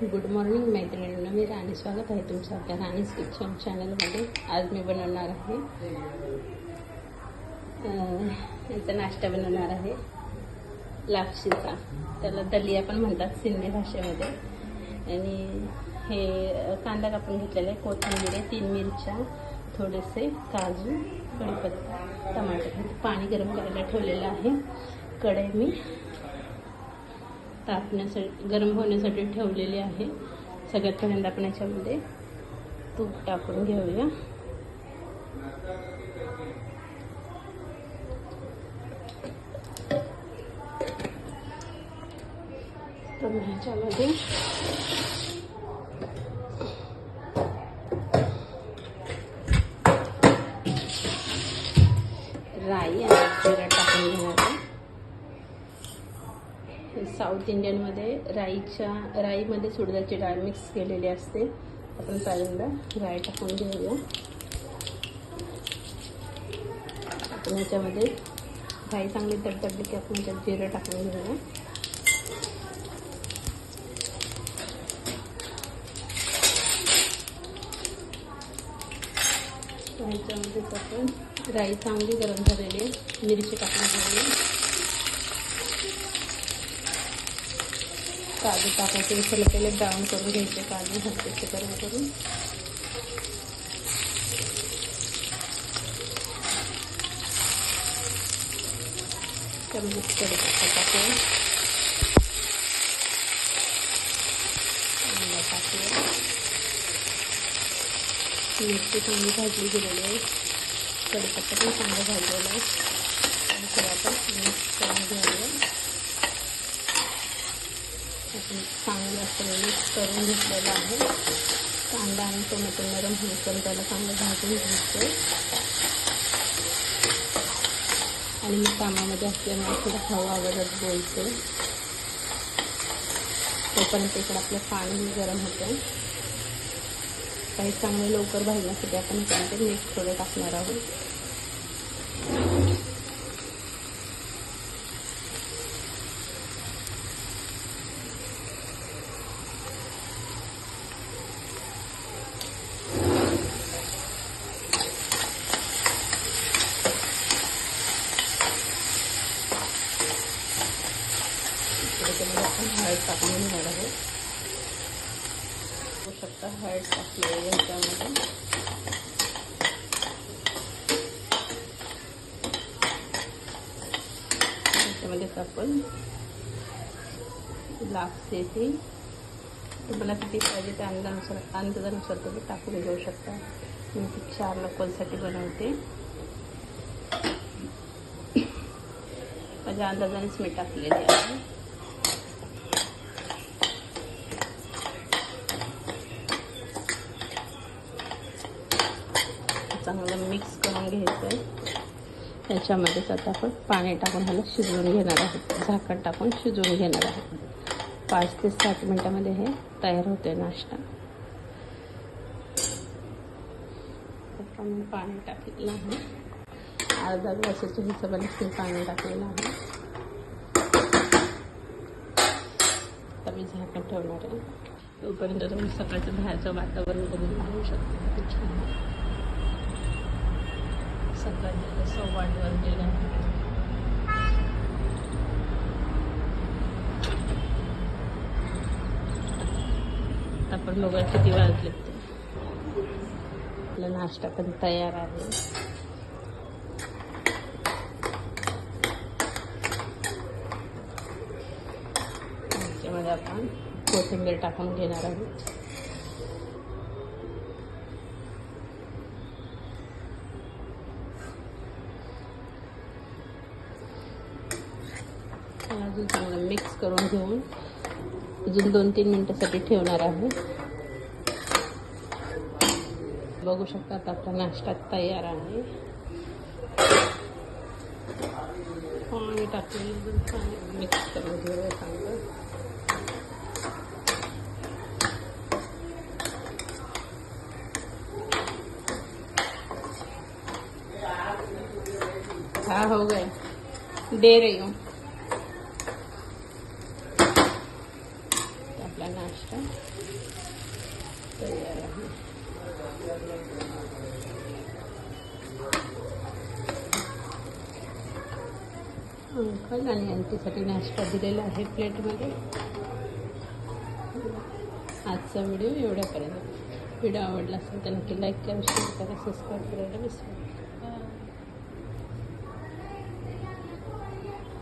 Good morning मैत्रिणींना मी राणी स्वागत आहे तुमचं आपल्या राणीस किचन चॅनलमध्ये आज मी बनवणार आहे याचा नाश्ता बनवणार आहे लापशीचा त्याला दलिया पण म्हणतात सिंधी भाषेमध्ये आणि हे कांदा कापून घेतलेला आहे कोथिंबीर आहे तीन मिरच्या थोडेसे काजू कढीपत्ता टमाटर पाणी गरम करायला ठेवलेलं आहे कढई मी तापण्यासाठी गरम होण्यासाठी ठेवलेली आहे. सगळ्यात पहिल्यांदा आपण याच्यामध्ये तूप टाकून घेऊया. तर ह्याच्यामध्ये राई आणि जिरा टाकून घेणार आहे साऊथ इंडियनमध्ये राईच्या राईमध्ये सुडदाची डाळ मिक्स केलेली असते. आपण पहिल्यांदा राय टाकून घेऊया. आपण याच्यामध्ये राई चांगली तडतडली की आपण ह्याच्यात जिरं टाकून घेऊया. ह्याच्यामध्ये आपण राई चांगली गरम झालेली मिरची टाकून घेऊया. काजू टाकायचे विसरले पहिले ब्राऊन करून घ्यायचे काजू हलकेसे गरम करून. मिक्स कढीपत्ता टाकून कांदा टाकूया. मिरची चांगली भाजली गेलेली आहे. कडीपत्ता पण चांगलं भाजलेला आहे. आणि थोडं आपण मिक्स करून घेऊया. आपण चांगलं असं मिक्स करून घेतलेलं आहे. कांदा आणि टोमॅटो नरम होईपर्यंत त्याला चांगलं भाजून घ्यायचं. आणि मी कामामध्ये असल्यामुळे थोडं हवा आवडत बोलते. तोपर्यंत इकडं आपलं पाणी गरम होतं. काही चांगलं लवकर भाजण्यासाठी आपण त्यामध्ये मीठ थोडं टाकणार आहोत. त्याच्यामध्ये आपण हळद टाकून घेणार आहोत बघू शकता हळद टाकली आहे याच्यामध्ये त्याच्यामध्येच आपण लापसेची तुम्हाला किती पाहिजे त्या अंदानुसार अंदाजानुसार तुम्ही टाकून घेऊ शकता मी ती चार लोकांसाठी बनवते माझ्या अंदाजानेच मी टाकलेली आहे चांगलं मिक्स करून घ्यायचं आहे याच्यामध्येच आता आपण पाणी टाकून ह्याला शिजवून घेणार आहोत. झाकण टाकून शिजवून घेणार आहोत. पाच ते सात मिनटामध्ये हे तयार होते नाश्ता. आपण पाणी टाकलेलं आहे. अर्धा ग्लासाच्या हिशोबाने ते पाणी टाकलेलं आहे. आता मी झाकण ठेवणार आहे. तोपर्यंत तुम्ही सकाळचं बाहेरचं वातावरण बघून घेऊ शकता. सकाळी कसं आठ गेलं. आपण बघा किती वाजले. आपला नाश्ता पण तयार आहे. त्याच्यामध्ये आपण कोथिंबीर टाकून घेणार आहोत. त्याला अजून चांगलं मिक्स करून घेऊन अजून दोन तीन मिनटासाठी ठेवणार आहे. बघू शकतात आता आपला नाश्ता तयार आहे. पाणी टाकून पाणी मिक्स करून घेऊया चांगलं. हाँ हो गए दे रही हूँ आपला तयार आहे अंकल आणि आंटीसाठी नाश्ता दिलेला आहे प्लेटमध्ये. आजचा व्हिडिओ एवढ्यापर्यंत. व्हिडिओ आवडला असेल तर नक्की लाईक करा शेअर करा सबस्क्राईब करायला विसरू